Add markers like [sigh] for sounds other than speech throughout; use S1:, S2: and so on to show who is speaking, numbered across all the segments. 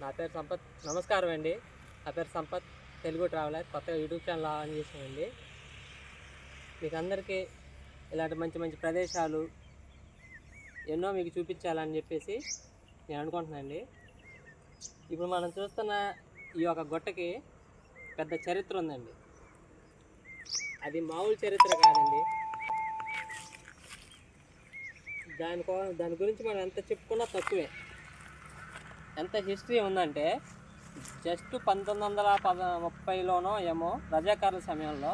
S1: నా పేరు సంపత్. నమస్కారం అండి. నా పేరు సంపత్. తెలుగు ట్రావెలర్. కొత్తగా యూట్యూబ్ ఛానల్ ఆన్ చేసామండి మీకు అందరికీ ఇలాంటి మంచి మంచి ప్రదేశాలు ఎన్నో మీకు చూపించాలని చెప్పేసి నేను అనుకుంటున్నానండి. ఇప్పుడు మనం చూస్తున్న ఈ యొక్క గుట్టకి పెద్ద చరిత్ర ఉందండి. అది మామూలు చరిత్ర కాదండి. దానికో దాని గురించి మనం ఎంత చెప్పుకున్నా తక్కువే. ఎంత హిస్టరీ ఉందంటే జస్ట్ పంతొమ్మిది వందల పద ముప్పైలోనో ఏమో రజాకారుల సమయంలో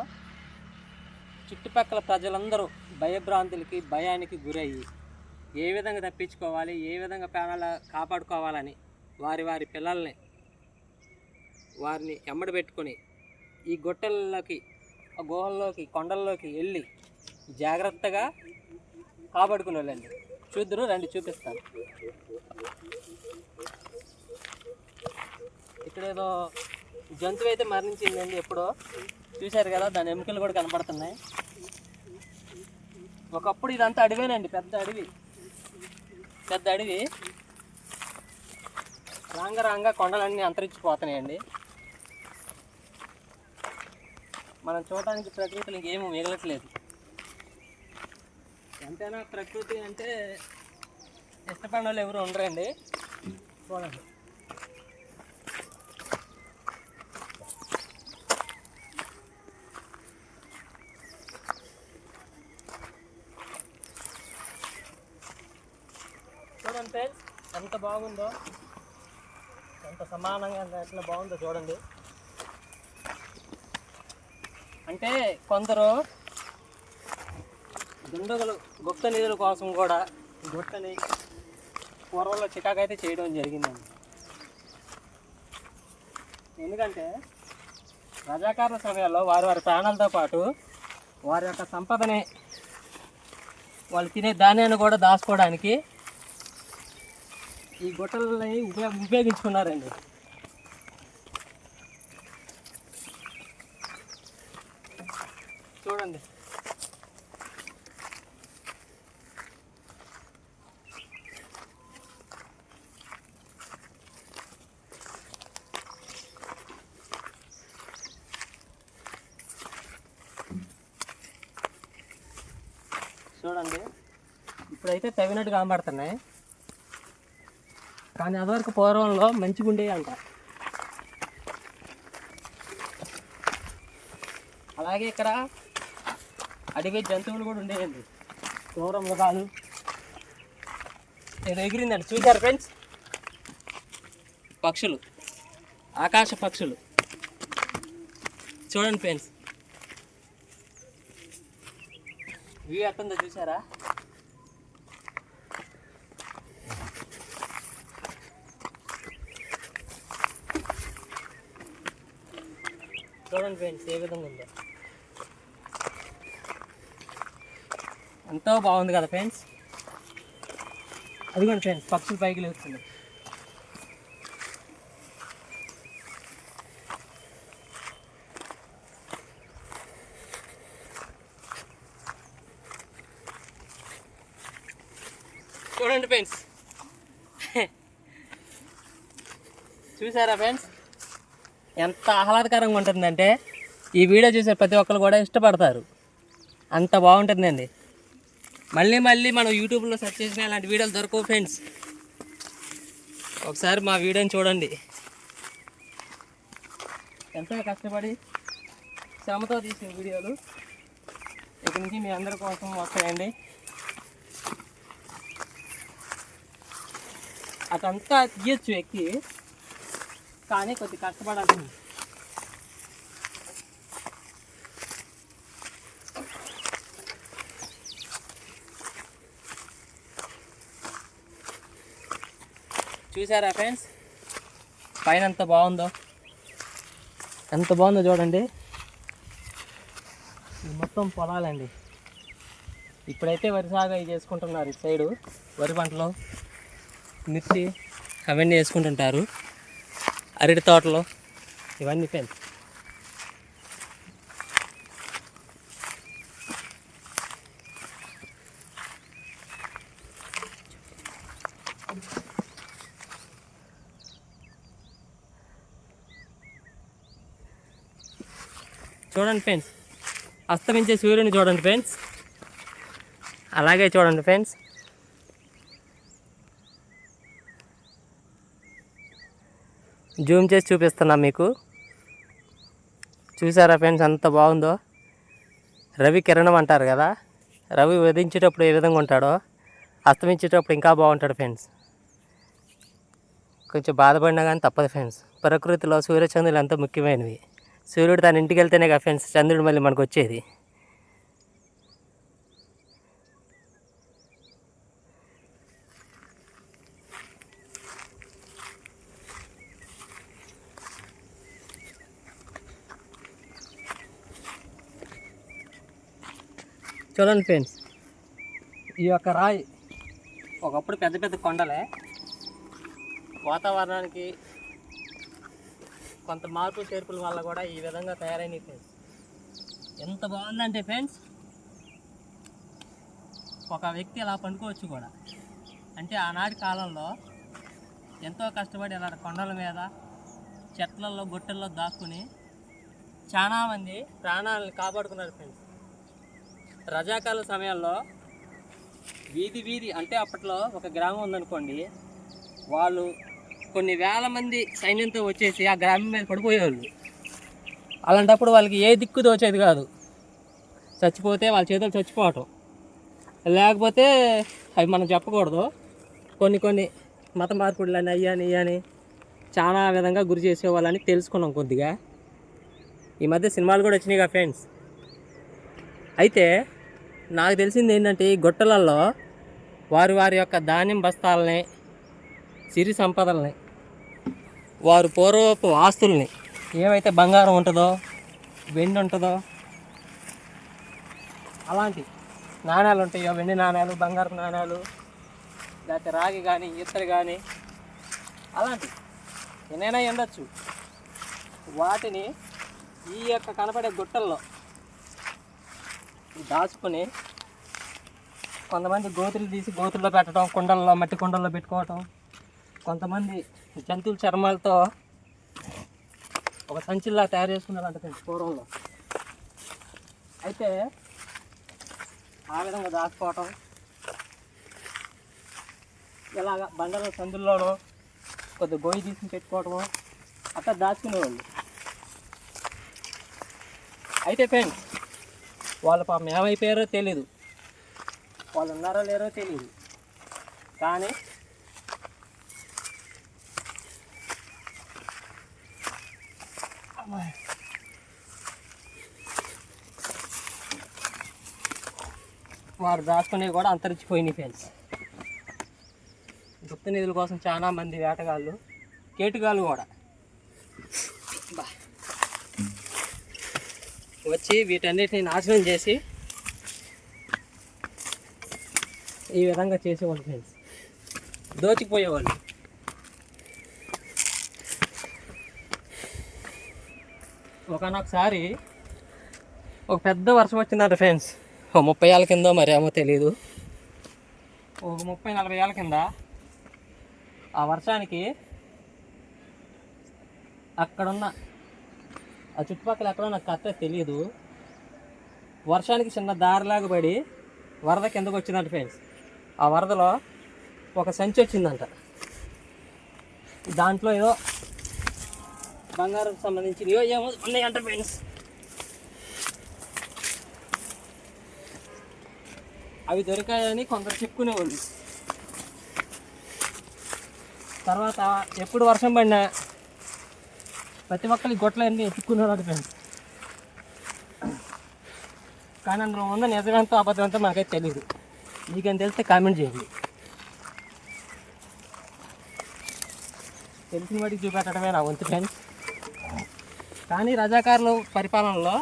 S1: చుట్టుపక్కల ప్రజలందరూ భయభ్రాంతులకి భయానికి గురయ్యి ఏ విధంగా తప్పించుకోవాలి ఏ విధంగా ప్రాణాలు కాపాడుకోవాలని వారి వారి పిల్లల్ని వారిని ఎమ్మడి పెట్టుకొని ఈ గుట్టల్లోకి ఆ గుహల్లోకి కొండల్లోకి వెళ్ళి జాగ్రత్తగా కాపాడుకునే వాళ్ళండి చూద్దరు రండి చూపిస్తాను. ఇక్కడేదో జంతువు అయితే మరణించిందండి ఎప్పుడో. చూశారు కదా దాని ఎముకలు కూడా కనపడుతున్నాయి. ఒకప్పుడు ఇదంతా అడవేనండి పెద్ద అడవి. పెద్ద అడవి. రాంగ రాంగ కొండలన్నీ అంతరించిపోతున్నాయండి. మనం చూడటానికి ప్రకృతిలో ఇంకేమీ మిగలట్లేదు. ఎంతైనా ప్రకృతి అంటే ఇష్టపడిన వాళ్ళు ఎవరు ఉండరండి. చూడండి చూడండి ఫ్రెండ్స్ ఎంత బాగుందో ఎంత సమానంగా ఎట్లా బాగుందో చూడండి. అంటే కొందరు దుండగులు గుప్త నిధుల కోసం కూడా గుట్టని పూర్వంలో చికాకు అయితే చేయడం జరిగిందండి. ఎందుకంటే రజాకారుల సమయాల్లో వారి వారి ప్రాణాలతో పాటు వారి యొక్క సంపదని వాళ్ళు తినే ధాన్యాన్ని కూడా దాచుకోవడానికి ఈ గొట్టలని ఉపయోగ ఉపయోగించుకున్నారండి. చూడండి. చూడండి. ఇప్పుడైతే తవ్వినట్టు కనబడుతున్నాయి. కానీ అదివరకు పూర్వంలో మంచిగా ఉండేవి అంట అలాగే ఇక్కడ అడిగే జంతువులు కూడా ఉండేయండి. దూరం మృగాలు. ఏదో ఎగిరిందండి. చూశారు ఫ్రెండ్స్? పక్షులు. ఆకాశ పక్షులు. చూడండి ఫ్రెండ్స్. వ్యూ ఎట్టుందో చూసారా చూడండి ఫ్రెండ్స్ ఏ విధంగా ఉందో. ఎంతో బాగుంది కదా ఫ్రెండ్స్? అదిగోండి ఫ్రెండ్స్ పక్షులు పైకి లేస్తుంది. చూడండి ఫ్రెండ్స్. [laughs] చూసారా ఫ్రెండ్స్? ఎంత ఆహ్లాదకరంగా ఉంటుందంటే ఈ వీడియో చూసే ప్రతి ఒక్కరు కూడా ఇష్టపడతారు. అంత బాగుంటుందండి. మళ్ళీ మళ్ళీ మనం యూట్యూబ్లో సెర్చ్ చేసిన ఇలాంటి వీడియోలు దొరకవు ఫ్రెండ్స్. ఒకసారి మా వీడియోని చూడండి. ఎంతో కష్టపడి శ్రమతో తీసిన వీడియోలు. ఇక్కడి నుంచి మీ అందరి కోసం వస్తాయండి. అదంతా తీయచ్చు ఎక్కి కానీ కొద్ది కష్టపడాలి చూసారా ఫ్రెండ్స్? పైన ఎంత బాగుందో? ఎంత బాగుందో చూడండి. ఇది మొత్తం పొలాలండి. ఇప్పుడైతే వరి సాగు చేసుకుంటున్నారు ఇటు సైడు. వరి పంటలో మిర్చి అవన్నీ వేసుకుంటుంటారు. అరటి తోటలు. ఇవన్నీ పెంచు చూడండి ఫ్రెండ్స్. అస్తమించే సూర్యుని చూడండి ఫ్రెండ్స్. అలాగే చూడండి ఫ్రెండ్స్. జూమ్ చేసి చూపిస్తున్నా మీకు. చూసారా ఫ్రెండ్స్ ఎంత బాగుందో? రవి కిరణం అంటారు కదా రవి ఉదయించేటప్పుడు ఏ విధంగా ఉంటాడో అస్తమించేటప్పుడు ఇంకా బాగుంటాడు ఫ్రెండ్స్. కొంచెం బాధపడినా కానీ తప్పదు ఫ్రెండ్స్. ప్రకృతిలో సూర్యచంద్రులు ఎంతో ముఖ్యమైనవి. సూర్యుడు తన ఇంటికి వెళ్తేనే కదా ఫ్రెండ్స్ చంద్రుడు మళ్ళీ మనకు వచ్చేది. చూడండి ఫ్రెండ్స్. ఈ యొక్క రాయి ఒకప్పుడు పెద్ద పెద్ద కొండలే. వాతావరణానికి కొంత మార్పు చేర్పుల వల్ల కూడా ఈ విధంగా తయారైనవి ఫ్రెండ్స్. ఎంత బాగుందంటే ఫ్రెండ్స్ ఒక వ్యక్తి అలా పండుకోవచ్చు కూడా. అంటే ఆనాటి కాలంలో ఎంతో కష్టపడి ఇలాంటి కొండల మీద చెట్లలో గొట్టెల్లో దాక్కుని చాలామంది ప్రాణాలను కాపాడుకున్నారు ఫ్రెండ్స్. రజాకాల సమయంలో వీధి వీధి అంటే అప్పట్లో ఒక గ్రామం ఉందనుకోండి వాళ్ళు కొన్ని వేల మంది సైన్యంతో వచ్చేసి ఆ గ్రామం మీద పడిపోయేవాళ్ళు. అలాంటప్పుడు వాళ్ళకి ఏ దిక్కు దోచేది కాదు. చచ్చిపోతే వాళ్ళ చేతులు చచ్చిపోవటం. లేకపోతే అవి మనం చెప్పకూడదు. కొన్ని కొన్ని మత మార్పుడులు అని అయ్యని ఇయ్యని చాలా విధంగా గురి చేసేవాళ్ళని తెలుసుకున్నాం కొద్దిగా. ఈ మధ్య సినిమాలు కూడా వచ్చినాయి కదా ఫ్రెండ్స్. అయితే నాకు తెలిసింది ఏంటంటే ఈ గుట్టలలో వారి వారి యొక్క ధాన్యం బస్తాలని సిరి సంపదల్ని వారు పూర్వపు ఆస్తుల్ని ఏవైతే బంగారం ఉంటుందో వెండి ఉంటుందో అలాంటి నాణ్యాలు ఉంటాయో వెండి నాణ్యాలు బంగారు నాణ్యాలు లేకపోతే రాగి కానీ ఇత్తడి కానీ అలాంటి ఎన్నైనా ఉండొచ్చు వాటిని ఈ యొక్క కనపడే గుట్టల్లో దాచుకొని కొంతమంది గోతులు తీసి గోతుల్లో పెట్టడం కుండల్లో మట్టి కుండల్లో పెట్టుకోవటం. కొంతమంది జంతువుల చర్మాలతో ఒక సంచిలా తయారు చేసుకున్నారంట ఫ్రెండ్స్ పూర్వంలో. అయితే ఆ విధంగా దాచుకోవటం ఇలాగ బండల సందుల్లోనూ కొద్ది గోయి తీసుకుని పెట్టుకోవటము అట్లా దాచుకునేవాళ్ళు. అయితే ఫ్రెండ్స్ వాళ్ళ పాపం ఏమైపోయారో తెలీదు. వాళ్ళు ఉన్నారో లేరో తెలియదు కానీ వారు దాచుకునేవి కూడా అంతరించిపోయినాయి ఫ్రెండ్స్. గుప్త నిధుల కోసం చాలా మంది వేటగాళ్ళు కేటుగాళ్ళు కూడా. వచ్చి వీటన్నిటిని నాశనం చేసి ఈ విధంగా చేసేవాళ్ళు ఫ్రెండ్స్ దోచిపోయేవాళ్ళు. ఒకనొకసారి ఒక పెద్ద వర్షం వచ్చిందంట ఫ్రెండ్స్ ఓ ముప్పై ఏళ్ళ కింద మరి ఏమో తెలియదు ఒక ముప్పై నలభై ఏళ్ళ కింద ఆ వర్షానికి అక్కడున్న ఆ చుట్టుపక్కల ఎక్కడో నాకు కరెక్ట్గా తెలియదు వర్షానికి చిన్న దారిలాగా పడి వరద కిందకు వచ్చిందంట ఫ్రెండ్స్. ఆ వరదలో ఒక సంచి వచ్చిందంట. దాంట్లో ఏదో బంగారం సంబంధించి ఏమో ఉన్నాయంట ఫ్రెండ్స్. అవి దొరికాయని కొందరు చెప్పుకునేవాళ్ళు. తర్వాత ఎప్పుడు వర్షం పడినా ప్రతి ఒక్కరి గొట్లన్నీ ఎత్తుక్కునేవాడు ఫ్రెండ్స్. కానీ అందులో ఉన్న నిజమెంతో అంతా మాకైతే తెలియదు మీకేం తెలిస్తే కామెంట్ చేయండి. తెలిసిన వాటికి చూపెట్టడమే నా వంతు ఫ్రెండ్స్. కానీ రజాకారుల పరిపాలనలో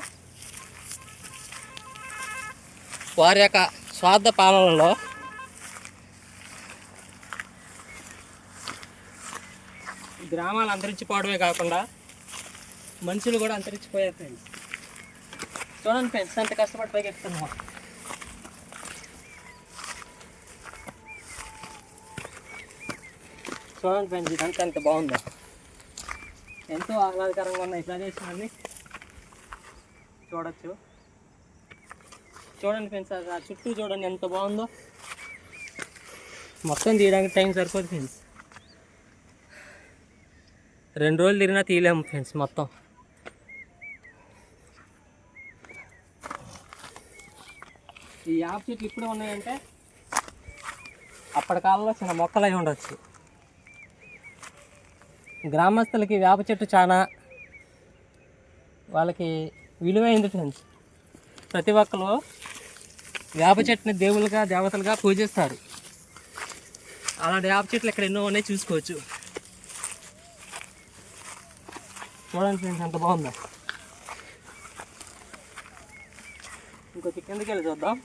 S1: వారి యొక్క స్వార్థ పాలనలో గ్రామాలు అంతరించిపోవడమే కాకుండా మనుషులు కూడా అంతరించిపోయారు ఫ్రెండ్స్. చూడండి ఫ్రెండ్స్ ఎంత కష్టపడి పైకి ఎక్కుతున్నాం చూడండి ఫ్రెండ్స్ ఇదంతా ఎంత బాగుందో. ఎంతో ఆహ్లాదకరంగా ఉన్న ఈ ప్రదేశాన్ని చూడొచ్చు. చూడండి ఫ్రెండ్స్ ఆ చుట్టూ చూడండి ఎంత బాగుందో. మొత్తం తీయడానికి టైం సరిపోదు ఫ్రెండ్స్. రెండు రోజులు తిరిగినా తీయలేము ఫ్రెండ్స్ మొత్తం. ఈ యాప చెట్లు ఇప్పుడే ఉన్నాయంటే అప్పటి కాలంలో చిన్న మొక్కలు అయి ఉండొచ్చు. గ్రామస్తులకి వేప చెట్టు చాలా వాళ్ళకి విలువైంది ఫ్రెండ్స్. ప్రతి ఒక్కరు వేప చెట్టుని దేవులుగా దేవతలుగా పూజిస్తారు. అలాంటి వేప చెట్లు ఇక్కడ ఎన్నో ఉన్నాయి చూసుకోవచ్చు. చూడండి ఫ్రెండ్స్ ఎంత బాగుందో. ఇంకొక కిందకి వెళ్ళి చూద్దాం.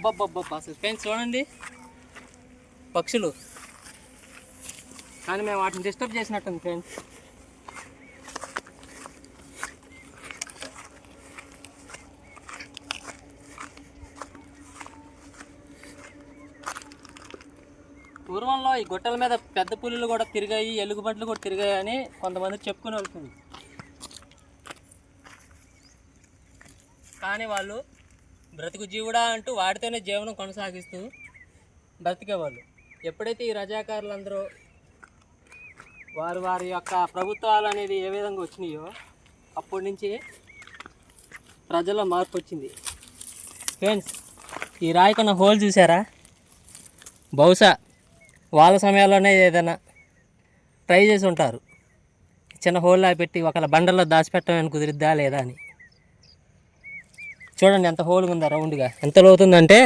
S1: అబ్బబ్బబ్బబ్బా అసలు చూడండి. పక్షులు. కానీ మేము వాటిని డిస్టర్బ్ చేసినట్టుంది ఫ్రెండ్స్. పూర్వంలో ఈ గుట్టల మీద పెద్ద పులులు కూడా తిరిగాయి ఎలుగుబంట్లు కూడా తిరిగాయి అని కొంతమంది చెప్పుకుని వెళ్తుంది కానీ వాళ్ళు బ్రతుకు జీవుడా అంటూ వాడితోనే జీవనం కొనసాగిస్తూ బ్రతికేవాళ్ళు. ఎప్పుడైతే ఈ రజాకారులందరూ వారు వారి యొక్క ప్రభుత్వాలు అనేది ఏ విధంగా వచ్చినాయో అప్పటి నుంచి ప్రజల్లో మార్పు వచ్చింది. ఫ్రెండ్స్ ఈ రాయికున్న హోల్ చూసారా బహుశా వాళ్ళ సమయాల్లోనే ఏదైనా ట్రై చేసి ఉంటారు. చిన్న హోల్లా పెట్టి ఒకళ్ళ బండల్లో దాచిపెట్టమని కుదిరిద్దా లేదా అని. చూడండి ఎంత హోల్గా ఉందా రౌండ్గా. ఎంత లోతుందంటే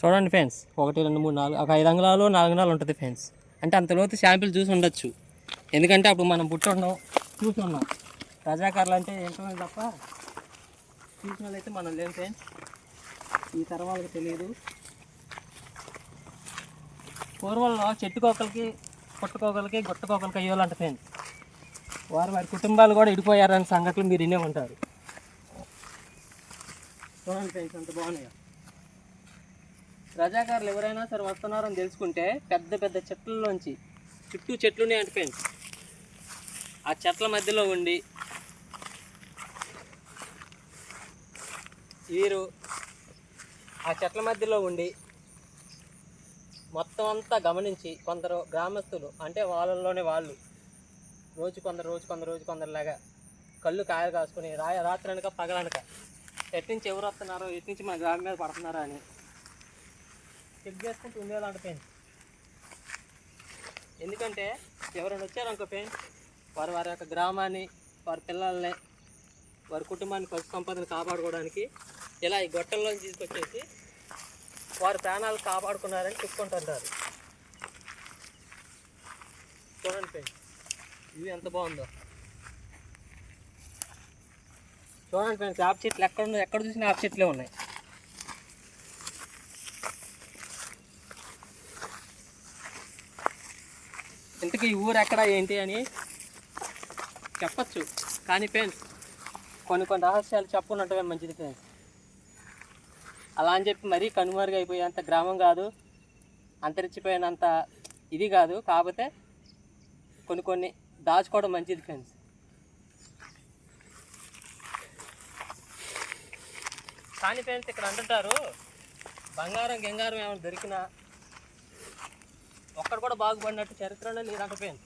S1: చూడండి ఫ్రెండ్స్ ఒకటి రెండు మూడు నాలుగు ఒక ఐదు అంగుళాలు నాలుగు అంగుళాలు ఉంటుంది ఫ్రెండ్స్. అంటే అంత లోతు శాంపిల్ చూసి ఉండొచ్చు. ఎందుకంటే అప్పుడు మనం పుట్టున్నాం చూస్తున్నాం. చూసి ఉన్నాం రజాకారులు అంటే ఏంటో తప్ప చూసిన వాళ్ళు అయితే మనం లేం ఫ్రెండ్స్. ఈ తరం వాళ్ళకి తెలియదు. పూర్వంలో చెట్టుకోకలకి పుట్టకోకలకి గుట్టకోకలకి అయ్యేవాళ్ళంట ఫ్రెండ్స్ వారు వారి కుటుంబాలు కూడా ఇడిపోయారనే సంగతులు మీరు వినే ఉంటారు. చూడండి ఫ్రెండ్స్ అంత బాగున్నాయి. రజాకారులు ఎవరైనా సరే వస్తున్నారని తెలుసుకుంటే పెద్ద పెద్ద చెట్లలోంచి చుట్టూ చెట్లు అంటే ఫ్రెండ్స్. ఆ చెట్ల మధ్యలో ఉండి వీరు ఆ చెట్ల మధ్యలో ఉండి మొత్తం అంతా గమనించి కొందరు గ్రామస్తులు అంటే వాళ్ళల్లోనే వాళ్ళు రోజు కొందరు రోజు కొందరు రోజు కొందరులాగా కళ్ళు కాయలు కాసుకుని రాయ రాత్రి అనక పగలనక ఎట్నుంచి ఎవరు వస్తున్నారో ఎట్నుంచి మన గ్రామం మీద పడుతున్నారో అని చెక్ చేసుకుంటూ ఉండేలాంటి పెయిన్. ఎందుకంటే ఎవరైనా వచ్చారనుకో పెయిన్ వారు వారి యొక్క గ్రామాన్ని వారి పిల్లల్ని వారి కుటుంబాన్ని పశు సంపదను కాపాడుకోవడానికి ఇలా ఈ గొట్టల్లో తీసుకొచ్చేసి వారి ప్రాణాలు కాపాడుకున్నారని చెప్పుకుంటుంటారు. చూడండి ఫ్రెండ్స్ ఇవి ఎంత బాగుందో. చూడండి ఫ్రెండ్స్ యాప్ చెట్లు ఎక్కడ ఉన్నాయి? ఎక్కడ చూసినా యాప్ చెట్లే ఉన్నాయి. ఇంతకీ ఈ ఊరు ఎక్కడ ఏంటి అని చెప్పచ్చు. కానీ ఫ్రెండ్స్ కొన్ని కొన్ని రహస్యాలు చెప్పుకున్నట్టుగా మంచిది ఫ్రెండ్స్. అలా అని చెప్పి మరీ కనుమరుగు అయిపోయేంత గ్రామం కాదు. అంతరించిపోయినంత ఇది కాదు. కాకపోతే కొన్ని కొన్ని దాచుకోవడం మంచిది ఫ్రెండ్స్ కానీ ఫ్రెండ్స్ ఇక్కడ అంటుంటారు బంగారం గంగారం ఏమైనా దొరికినా ఒక్కడు కూడా బాగుపడినట్టు చరిత్రలో నేను అంటపోయింది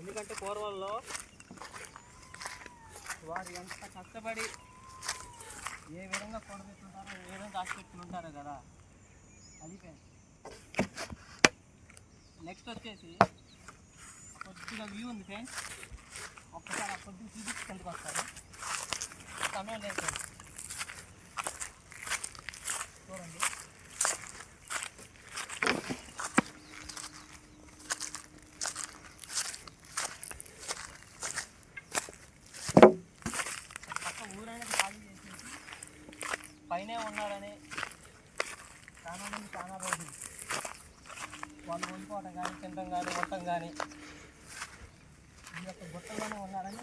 S1: ఎందుకంటే పూర్వంలో వారు ఎంత కష్టపడి ఏ విధంగా కొడబెట్టుంటారో ఏ విధంగా దాచిపెట్టుకుని ఉంటారో కదా. అది నెక్స్ట్ వచ్చేసి కొద్దిగా వ్యూ ఉంది ఫ్రెండ్స్ ఒక్కసారి ఆ కొద్దిగా చూపించి కిందకి వస్తారు సమయం లేదు చూడండి పక్క ఊరనేది ఖాళీ చేసేసి పైనే ఉన్నారని చాలా మంది చాలా రోజులు వాళ్ళు వండుకోవడం కానీ తినడం కానీ ఉండటం కానీ ఈ యొక్క గుట్టలోనే ఉన్నారని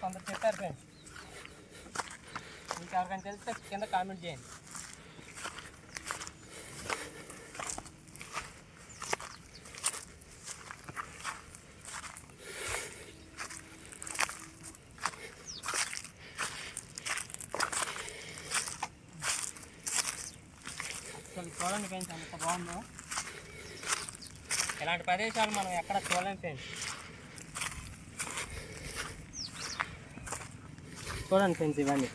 S1: కొందరు చెప్పారు ఫ్రెండ్స్. ఇంకా ఎవరికైనా తెలిస్తే కింద కామెంట్ చేయండి. అసలు చూడండి ఫ్రెండ్స్ ఎంత బాగుందో. ఇలాంటి ప్రదేశాలు మనం ఎక్కడ చూడలేం ఫ్రెండ్స్. చూడండి ఫ్రెండ్స్ ఇవన్నీ.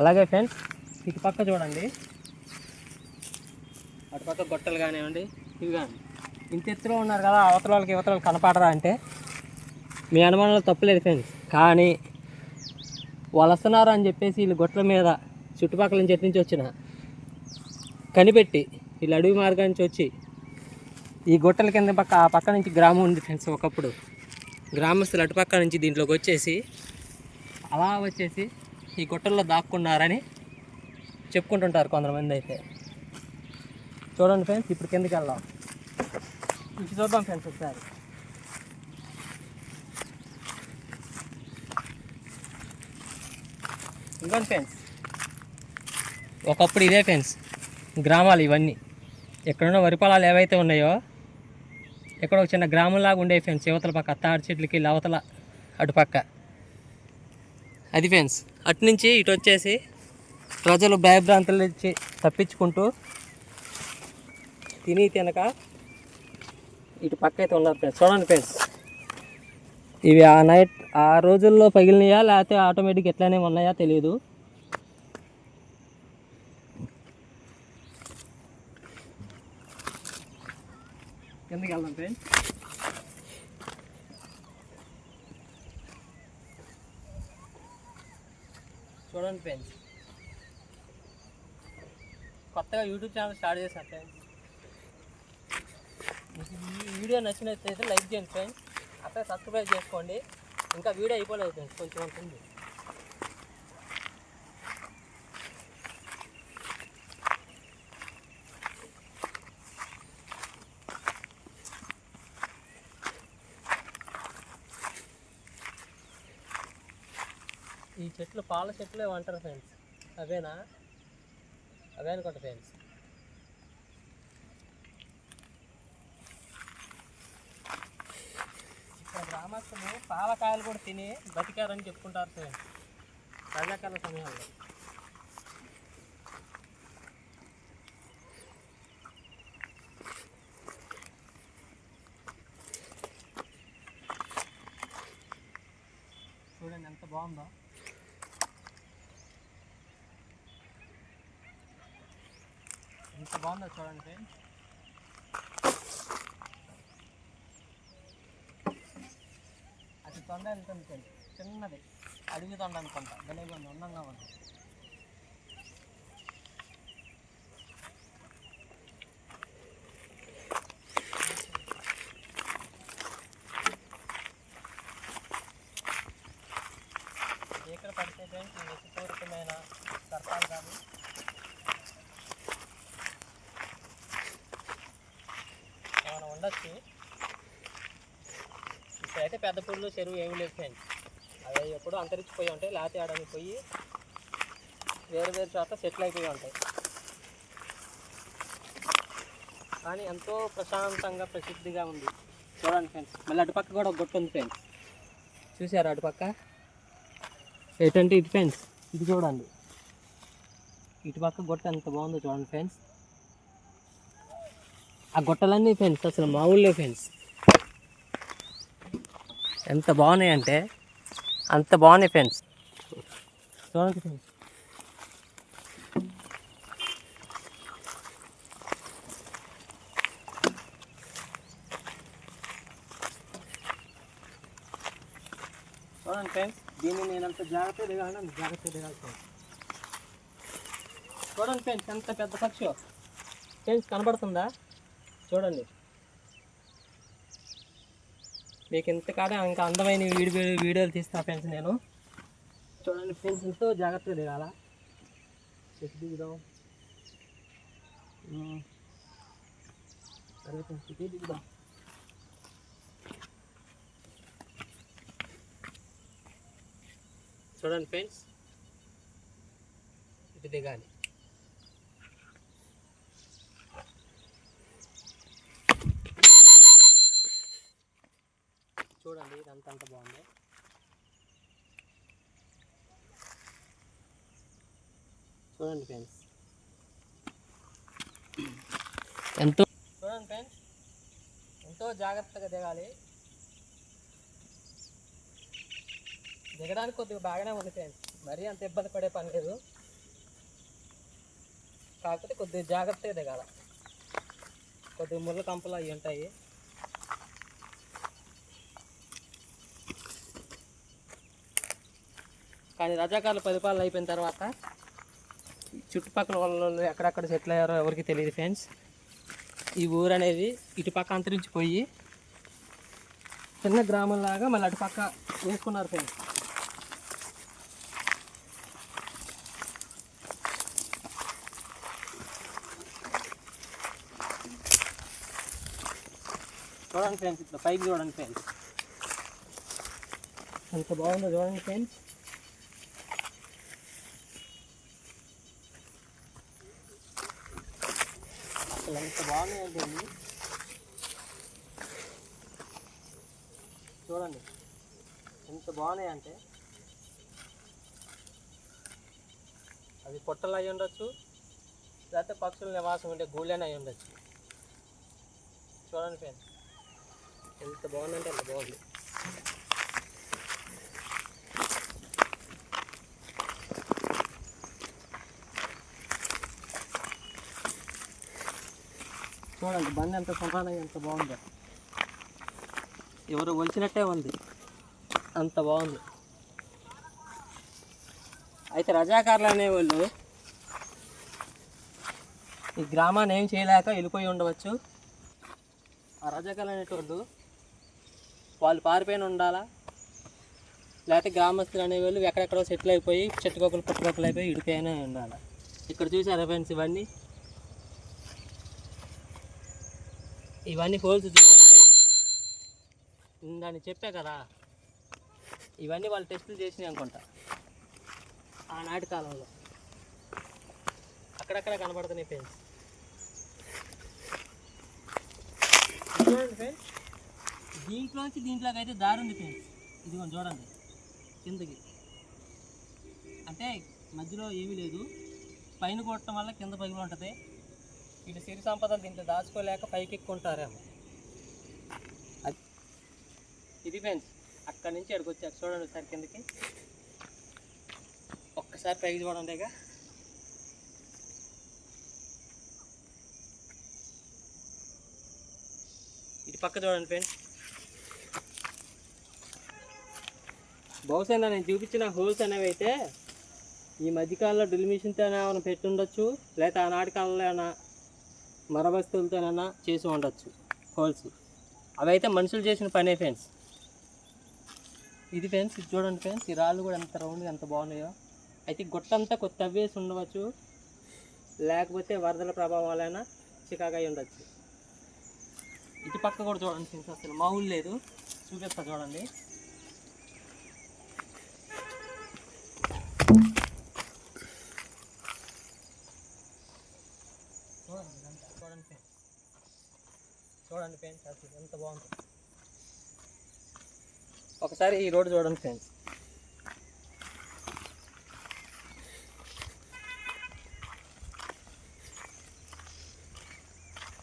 S1: అలాగే ఫ్రెండ్స్ ఇటు పక్క చూడండి. అటు పక్క గొట్టలు కానివ్వండి ఇవి కానీ ఇంత ఎత్తులో ఉన్నారు కదా అవతల వాళ్ళకి ఇవతల కనపడరా అంటే? మీ అనుమానంలో తప్పులేదు ఫ్రెండ్స్. కానీ వాళ్ళు వస్తున్నారు అని చెప్పేసి వీళ్ళు గొట్ల మీద చుట్టుపక్కల నుంచి ఎటు నుంచి వచ్చిన కనిపెట్టి వీళ్ళు అడవి మార్గం నుంచి వచ్చి ఈ గుట్టల కింద పక్క ఆ పక్క నుంచి గ్రామం ఉంది ఫ్రెండ్స్ ఒకప్పుడు. గ్రామస్తులు అటుపక్క నుంచి దీంట్లోకి వచ్చేసి అలా వచ్చేసి ఈ గుట్టల్లో దాక్కున్నారని చెప్పుకుంటుంటారు కొంతమంది అయితే. చూడండి ఫ్రెండ్స్ ఇప్పుడు కిందకి వెళ్దాం. ఇటు చూద్దాం ఫ్రెండ్స్ ఒకసారి. ఇంకోటి ఫ్రెండ్స్. ఒకప్పుడు ఇదే ఫ్రెండ్స్ గ్రామాలు ఇవన్నీ. ఎక్కడున్న వరి పొలాలు ఏవైతే ఉన్నాయో ఇక్కడ ఒక చిన్న గ్రామంలాగా ఉండే ఫ్రెండ్స్ యువతల పక్క తాడి చెట్లకి లవతల అటుపక్క అది ఫ్రెండ్స్ అటు నుంచి ఇటు వచ్చేసి ప్రజలు భయభ్రాంతుల నుంచి తప్పించుకుంటూ తిని తినక ఇటు పక్క అయితే ఉన్నారు ఫ్రెండ్స్. చూడండి ఫ్రెండ్స్ ఇవి ఆ నైట్ ఆ రోజుల్లో పగిలినాయా లేకపోతే ఆటోమేటిక్ ఎట్లానే ఉన్నాయా తెలియదు కిందకి వెళ్దాం ఫ్రెండ్స్ చూడండి ఫ్రెండ్స్ కొత్తగా యూట్యూబ్ ఛానల్ స్టార్ట్ చేశాను ఫ్రెండ్స్ మీకు ఈ వీడియో నచ్చినట్లయితే లైక్ చేయండి ఫ్రెండ్స్ అక్కడ సబ్స్క్రైబ్ చేసుకోండి. ఇంకా వీడియో అయిపోలేదు ఫ్రెండ్స్ కొంచెం ఉంటుంది ఈ చెట్లు పాల చెట్లు ఏమంటారు ఫ్రెండ్స్ అవేనా? అవే అనుకుంటా ఫ్రెండ్స్ ఇక్కడ గ్రామస్తులు పాలకాయలు కూడా తిని బతికారని చెప్పుకుంటారు ఫ్రెండ్స్ రజాకాల సమయంలో. చూడండి ఎంత బాగుందో. ఎంత బాగుందో చూడండి. ఫ్రెండ్స్ అది తొండ వెళ్తుంది ఫ్రెండ్స్ చిన్నది. అడిగి తొండ అనుకుంటా. గలీగా ఉంది అందంగా ఉంది ఇక్కడ పడితే ఫ్రెండ్స్ ఈ విషపూరితమైన సర్పాలు కానీ ఏమైనా ఉండొచ్చు అయితే పెద్ద పుల్లు చెరువు ఏమి లేదు ఫ్రెండ్స్. అవి ఎప్పుడూ అంతరించిపోయి ఉంటాయి లాతి ఆడడానికి పోయి వేరు వేరు చోట సెటిల్ అయిపోయి ఉంటాయి. కానీ ఎంతో ప్రశాంతంగా ప్రసిద్ధిగా ఉంది. చూడండి ఫ్రెండ్స్ మళ్ళీ అటుపక్క కూడా ఒక గుట్ట ఉంది ఫ్రెండ్స్. చూసారు అటుపక్క ఏంటంటే ఇది ఫ్రెండ్స్ ఇది చూడండి. ఇటుపక్క గొట్ట గుట్ట ఎంత బాగుందో చూడండి ఫ్రెండ్స్. ఆ గుట్టలన్నీ ఫ్రెండ్స్ అసలు మా ఊళ్ళో ఫ్రెండ్స్. ఎంత బాగున్నాయి అంటే అంత బాగున్నాయి ఫ్రెండ్స్. చూడండి ఫ్రెండ్స్. చూడండి ఫ్రెండ్స్ దీన్ని నేను అంత జాగ్రత్తగా దిగాలి అంత జాగ్రత్తగా దిగాలి ఫ్రెండ్స్. చూడండి ఫ్రెండ్స్ ఎంత పెద్ద పక్షి. ఫ్రెండ్స్ కనబడుతుందా? చూడండి. మీకు ఇంతకాడ ఇంకా అందమైన వీడియో వీడియోలు తీస్తా ఫ్రెండ్స్ నేను. చూడండి ఫ్రెండ్స్ ఎంతో జాగ్రత్తగా దిగాల? చెక్ దిగుదాం. దిగుదాం. చూడండి ఫ్రెండ్స్ ఇటు దిగాలి. చూడండి ఇదంతా అంత బాగుంది. చూడండి ఫ్రెండ్స్. ఎంతో చూడండి ఫ్రెండ్స్ ఎంతో జాగ్రత్తగా దిగాలి. దిగడానికి కొద్దిగా బాగానే ఉంది ఫ్రెండ్స్. మరీ అంత ఇబ్బంది పడే పని లేదు. కాకపోతే కొద్దిగా జాగ్రత్తగా దిగాల. కొద్దిగా ముళ్ళ కంపలు అవి ఉంటాయి. కానీ రజాకారుల పరిపాలన అయిపోయిన తర్వాత చుట్టుపక్కల వాళ్ళు ఎక్కడెక్కడ సెటిల్ అయ్యారో ఎవరికి తెలియదు ఫ్రెండ్స్. ఈ ఊరు అనేది ఇటుపక్క అంతరించిపోయి చిన్న గ్రామంలాగా మళ్ళీ అటుపక్క వేసుకున్నారు ఫ్రెండ్స్. చూడండి ఫ్రెండ్స్ ఇట్లా పైకి చూడండి ఫ్రెండ్స్. ఎంత బాగుందో చూడండి ఫ్రెండ్స్. ఎంత బాగున్నాయండి చూడండి. ఎంత బాగున్నాయంటే అది పొట్టలు అయి ఉండొచ్చు లేకపోతే పక్షుల నివాసం ఉండే గూళ్ళని అయి ఉండొచ్చు. చూడండి ఫ్రెండ్స్ ఎంత బాగుందంటే అంత బాగుంది. చూడండి బండి ఎంత సమానంగా ఎంత బాగుందో. ఎవరు వలిచినట్టే ఉంది. అంత బాగుంది. అయితే రజాకారులు అనేవాళ్ళు ఈ గ్రామాన్ని ఏం చేయలేక వెళ్ళిపోయి ఉండవచ్చు. ఆ రజాకారులు అనేటోళ్ళు వాళ్ళు పారిపోయిన ఉండాలా? లేకపోతే గ్రామస్తులు అనేవాళ్ళు ఎక్కడెక్కడో సెటిల్ అయిపోయి చెట్టుకొక్కలు పుట్టుకొక్కలు అయిపోయి ఇడిపోయినా ఉండాలి? ఇక్కడ చూసారా ఫ్రెండ్స్ ఇవన్నీ? ఇవన్నీ హోల్స్ చూసారంటే దాన్ని చెప్పా కదా. ఇవన్నీ వాళ్ళు టెస్టులు చేసినాయి అనుకుంటా. ఆనాటి కాలంలో. అక్కడక్కడ కనబడుతున్నాయి ఫ్రెండ్స్ చూడండి ఫ్రెండ్స్ దీంట్లోంచి దీంట్లోకి అయితే దారి ఉంది ఫ్రెండ్స్ ఇదిగోండి చూడండి. కిందకి. అంటే మధ్యలో ఏమీ లేదు. పైన కొట్టడం వల్ల కింద పగిలి ఉంటుంది. ఇటు సిరి సంపదలు దీంట్లో దాచుకోలేక పైకి ఎక్కుంటారేమో అది ఇది ఫ్రెండ్స్ అక్కడి నుంచి అక్కడికి వచ్చాక చూడండి ఒకసారి కిందకి. ఒక్కసారి పైకి చూడండి ఇక. ఇటు పక్క చూడండి ఫ్రెండ్స్. బహుశా నేను చూపించిన హోల్స్ అనేవి అయితే ఈ మధ్యకాలంలో డ్రిల్ మిషన్తో ఏమైనా పెట్టి లేకపోతే ఆనాటి కాలంలో ఏమైనా మరవస్తువులతోనైనా చేసి ఉండొచ్చు. హోల్స్ అవైతే మనుషులు చేసిన పనే ఫ్రెండ్స్ ఇది ఫ్రెండ్స్ ఇది చూడండి ఫ్రెండ్స్ ఈ రాళ్ళు కూడా ఎంత రౌండ్గా ఎంత బాగున్నాయో. అయితే గుట్టంతా కొత్త తవ్వేసి ఉండవచ్చు. లేకపోతే వరదల ప్రభావం వలన చికాగా ఉండొచ్చు. ఇటు పక్క కూడా చూడండి ఫ్రెండ్స్ అసలు మామూలు లేదు. చూపిస్తా చూడండి. చూడండి ఫ్రెండ్స్ అసలు ఎంత బాగుంది. ఒకసారి ఈ రోడ్డు చూడండి ఫ్రెండ్స్.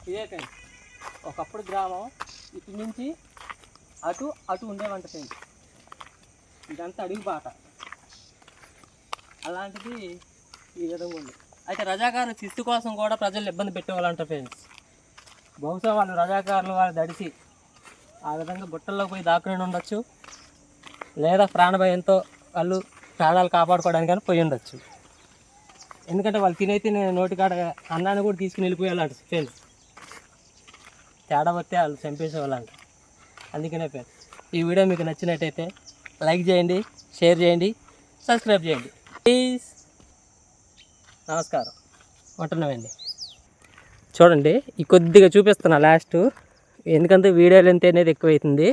S1: ఇదే ఫ్రెండ్స్ ఒకప్పుడు గ్రామం ఇటు నుంచి అటు అటు ఉండేవంట ఫ్రెండ్స్. ఇదంతా అడుగు బాట. అలాంటిది ఈ విధంగా ఉంది. అయితే రజాకారు శిస్తు కోసం కూడా ప్రజలు ఇబ్బంది పెట్టేవాళ్ళంట ఫ్రెండ్స్. బహుశా వాళ్ళు రజాకారులు వాళ్ళు దడిసి ఆ విధంగా గుట్టల్లో పోయి దాక్కుని ఉండొచ్చు. లేదా ప్రాణభయంతో వాళ్ళు ప్రాణాలు కాపాడుకోవడానికి పోయి ఉండొచ్చు. ఎందుకంటే వాళ్ళు తినే తినే నోటికాడ అన్నాన్ని కూడా తీసుకుని వెళ్ళిపోయేలాంటి పేరు తేడా వస్తే వాళ్ళు చంపేసేవాళ్ళంట. అందుకనే పేరు ఈ వీడియో మీకు నచ్చినట్టయితే లైక్ చేయండి షేర్ చేయండి సబ్స్క్రైబ్ చేయండి. ప్లీజ్. నమస్కారం. ఉంటున్నామండి. చూడండి ఈ కొద్దిగా చూపిస్తున్నా లాస్ట్ ఎందుకంటే వీడియో లెంత్ అనేది ఎక్కువైతుంది.